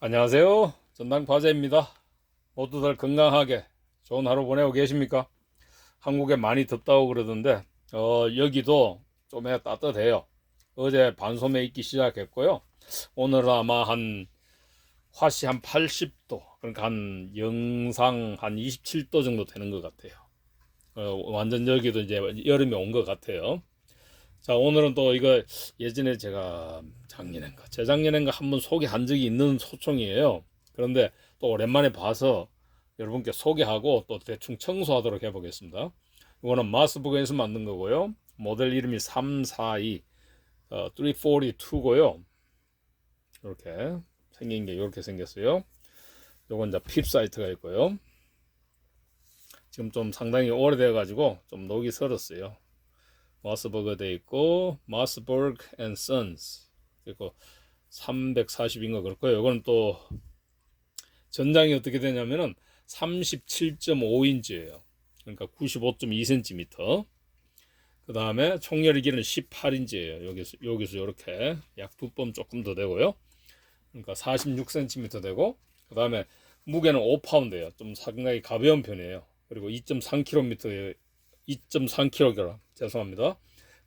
안녕하세요. 전당 과제입니다. 모두들 건강하게 좋은 하루 보내고 계십니까? 한국에 많이 덥다고 그러던데, 어, 여기도 좀 해 따뜻해요. 어제 반소매 있기 시작했고요. 오늘은 아마 한, 화씨 한 80도, 그러니까 한 영상 한 27도 정도 되는 것 같아요. 어, 완전 여기도 이제 여름이 온 것 같아요. 자, 오늘은 또 이거 예전에 제가 작년인가, 재작년인가 한번 소개한 적이 있는 소총이에요. 그런데 또 오랜만에 봐서 여러분께 소개하고 또 대충 청소하도록 해보겠습니다. 이거는 마스북에서 만든 거고요. 모델 이름이 342, 어, 342고요. 이렇게 생긴 게 이렇게 생겼어요. 요건 이제 핍 사이트가 있고요. 지금 좀 상당히 오래돼 가지고 좀 녹이 슬었어요. 마스버그 돼 있고 마스버그 앤 선스 그리고 340인가 그렇고요. 이거는 또 전장이 어떻게 되냐면은 37.5인치예요. 그러니까 95.2cm. 그 다음에 총열의 길은 18인치예요. 여기서 여기서 이렇게 약 두 번 조금 더 되고요. 그러니까 46cm 되고 그 다음에 무게는 5파운드예요. 좀 상당히 가벼운 편이에요. 그리고 2.3km 2.3kg 죄송합니다.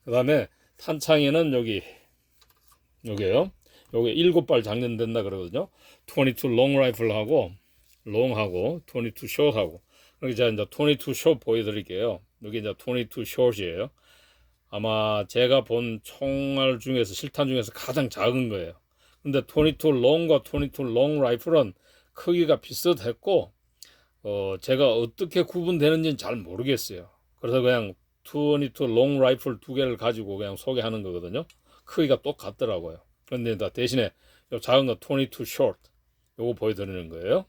그 다음에 탄창에는 여기 여기에요. 여기 일곱 발 장전된다 그러거든요. 22롱 라이플하고 롱하고 22 숏하고 그렇게 제가 이제 22숏 보여드릴게요. 여기 이제 22 숏이에요. 아마 제가 본 총알 중에서 실탄 중에서 가장 작은 거예요. 근데 22 롱과 22롱 라이플은 크기가 비슷했고 어 제가 어떻게 구분되는지는 잘 모르겠어요. 그래서 그냥 22롱 라이플 두 개를 가지고 그냥 소개하는 거거든요. 크기가 똑같더라고요. 그런데 다 대신에 요 작은 거22 short 요거 보여드리는 거예요.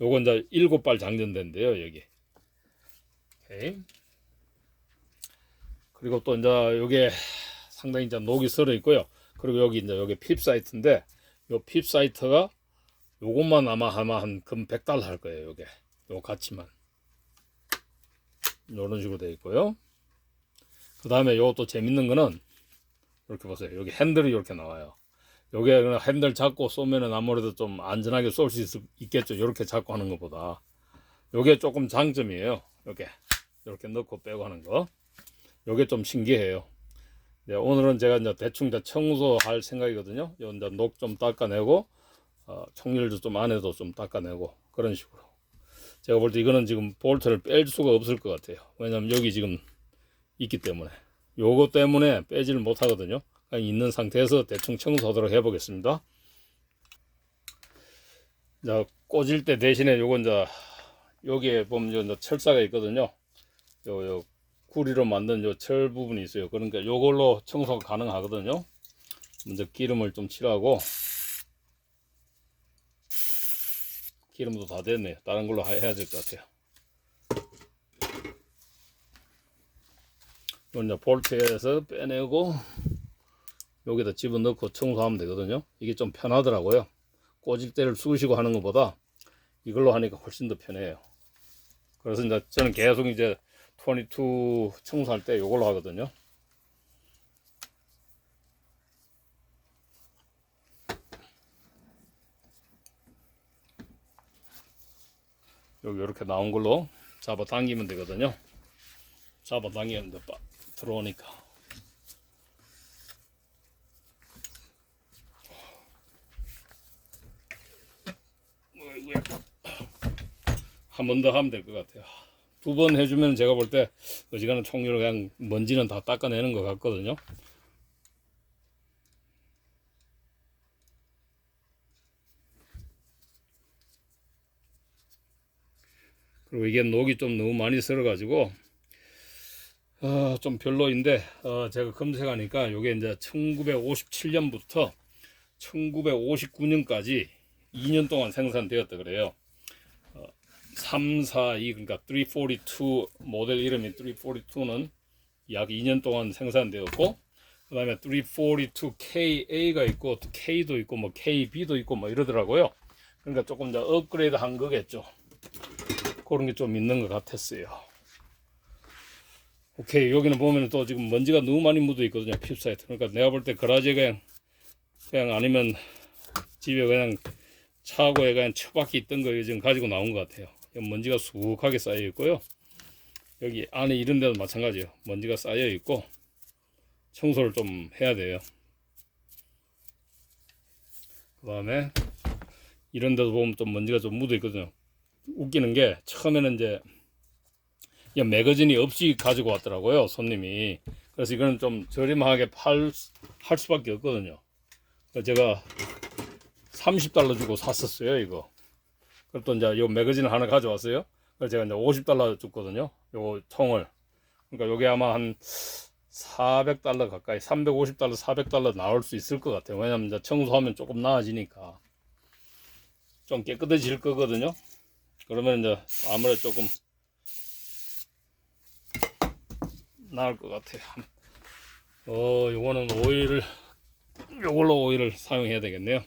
요건 이제 일곱 발 장전된대요 여기. 오케이. 그리고 또 이제 요게 상당히 이제 녹이 슬어 있고요. 그리고 여기 이제 여기 핍 사이트인데 요 핍 사이트가 요것만 아마 아마 한금 100달러 할 거예요. 요게 요 가치만. 이런 식으로 되어 있고요. 그 다음에 요것도 재밌는 거는 이렇게 보세요. 여기 핸들이 이렇게 나와요. 요게 그냥 핸들 잡고 쏘면은 아무래도 좀 안전하게 쏠 수 있겠죠. 이렇게 잡고 하는 것보다. 요게 조금 장점이에요. 요게 이렇게 넣고 빼고 하는 거. 요게 좀 신기해요. 네, 오늘은 제가 이제 대충 이제 청소할 생각이거든요. 요 이제 녹 좀 닦아내고 어, 총열도 좀 안에도 좀 닦아내고 그런 식으로. 제가 볼 때 이거는 지금 볼트를 뺄 수가 없을 것 같아요. 왜냐면 여기 지금 있기 때문에. 요거 때문에 빼지를 못 하거든요. 그냥 있는 상태에서 대충 청소하도록 해보겠습니다. 자, 꽂을 때 대신에 요건 이제 여기에 보면 이제 철사가 있거든요. 요, 요 구리로 만든 요 철 부분이 있어요. 그러니까 요걸로 청소가 가능하거든요. 먼저 기름을 좀 칠하고 기름도 다 됐네요. 다른 걸로 해야 될 것 같아요. 이제 볼트에서 빼내고 여기다 집어넣고 청소하면 되거든요. 이게 좀 편하더라고요. 꽂을 때를 쑤시고 하는 것보다 이걸로 하니까 훨씬 더 편해요. 그래서 이제 저는 계속 이제 22 청소할 때 이걸로 하거든요. 여기 이렇게 나온 걸로 잡아 당기면 되거든요. 잡아 당기면 돼, 빠- 들어오니까. 한 번 더 하면 될 것 같아요. 두 번 해주면 제가 볼 때 어지간한 총류로 그냥 먼지는 다 닦아내는 것 같거든요. 그리고 이게 녹이 좀 너무 많이 쓸어가지고 어, 좀 별로인데 어, 제가 검색하니까 이게 이제 1957년부터 1959년까지 2년 동안 생산되었다 그래요. 어, 342 그러니까 342 모델 이름이 342는 약 2년 동안 생산되었고 그 다음에 342KA가 있고 또 K도 있고 뭐 KB도 있고 뭐 이러더라고요. 그러니까 조금 더 업그레이드 한 거겠죠. 그런 게 좀 있는 것 같았어요. 오케이 여기는 보면 또 지금 먼지가 너무 많이 묻어 있거든요 핍 사이트. 그러니까 내가 볼 때 그라제 그냥 그냥 아니면 집에 그냥 차고에 그냥 처박히 있던 거 지금 가지고 나온 것 같아요. 먼지가 수북하게 쌓여 있고요. 여기 안에 이런 데도 마찬가지예요. 먼지가 쌓여 있고 청소를 좀 해야 돼요. 그 다음에 이런 데도 보면 좀 먼지가 좀 묻어 있거든요. 웃기는 게 처음에는 이제 이 매거진이 없이 가지고 왔더라고요 손님이. 그래서 이거는 좀 저렴하게 팔, 할 수밖에 없거든요. 그래서 제가 30달러 주고 샀었어요 이거. 그리고 또 이제 요 매거진을 하나 가져왔어요. 그래서 제가 이제 50달러 줬거든요 요 총을. 그러니까 요게 아마 한 400달러 가까이 350달러 400달러 나올 수 있을 것 같아요. 왜냐면 이제 청소하면 조금 나아지니까. 좀 깨끗해질 거거든요 그러면 이제 아무래도 조금 나을 것 같아요. 어, 요거는 오일을 요걸로 오일을 사용해야 되겠네요.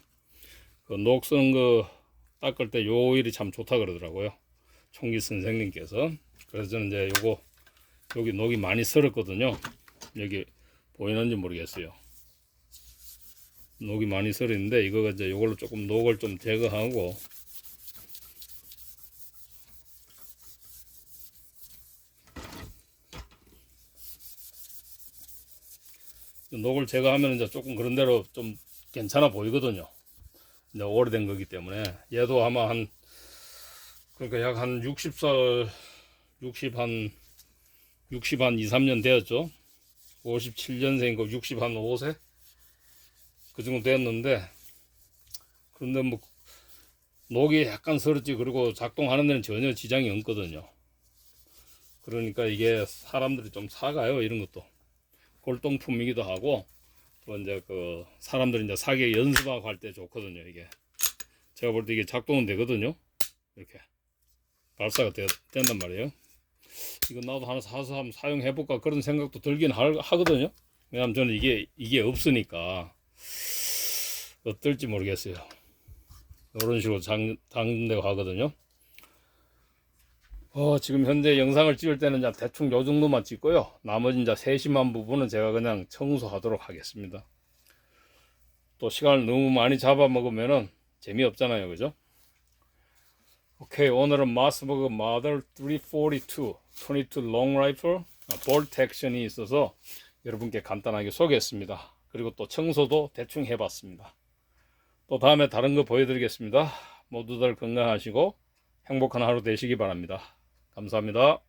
그 녹슨 거 닦을 때 요 오일이 참 좋다 그러더라고요. 총기 선생님께서. 그래서 저는 이제 요거 여기 녹이 많이 설었거든요. 여기 보이는지 모르겠어요. 녹이 많이 설었는데 이거가 이제 요걸로 조금 녹을 좀 제거하고 녹을 제거하면 이제 조금 그런 대로 좀 괜찮아 보이거든요. 이제 오래된 거기 때문에 얘도 아마 한 그러니까 약 한 60살 60 한 60 한 2, 3년 되었죠. 57년생이고 60 한 5세 그 정도 됐는데 그런데 뭐 녹이 약간 서럽지 그리고 작동하는 데는 전혀 지장이 없거든요. 그러니까 이게 사람들이 좀 사가요 이런 것도. 골동품이기도 하고 또 이제 그 사람들이 이제 사기 연습하고 할 때 좋거든요 이게. 제가 볼 때 이게 작동은 되거든요. 이렇게. 발사가 되, 된단 말이에요. 이거 나도 하나 사서 한번 사용해 볼까 그런 생각도 들긴 하, 하거든요. 왜냐면 저는 이게 이게 없으니까. 어떨지 모르겠어요. 이런 식으로 장, 장대고 하거든요 어, 지금 현재 영상을 찍을 때는 대충 요 정도만 찍고요. 나머지 이제 세심한 부분은 제가 그냥 청소하도록 하겠습니다. 또 시간을 너무 많이 잡아먹으면은 재미없잖아요. 그죠? 오케이. 오늘은 마스버그 마더 342 22 롱 라이플 볼트 액션이 있어서 여러분께 간단하게 소개했습니다. 그리고 또 청소도 대충 해봤습니다. 또 다음에 다른 거 보여드리겠습니다. 모두들 건강하시고 행복한 하루 되시기 바랍니다. 감사합니다.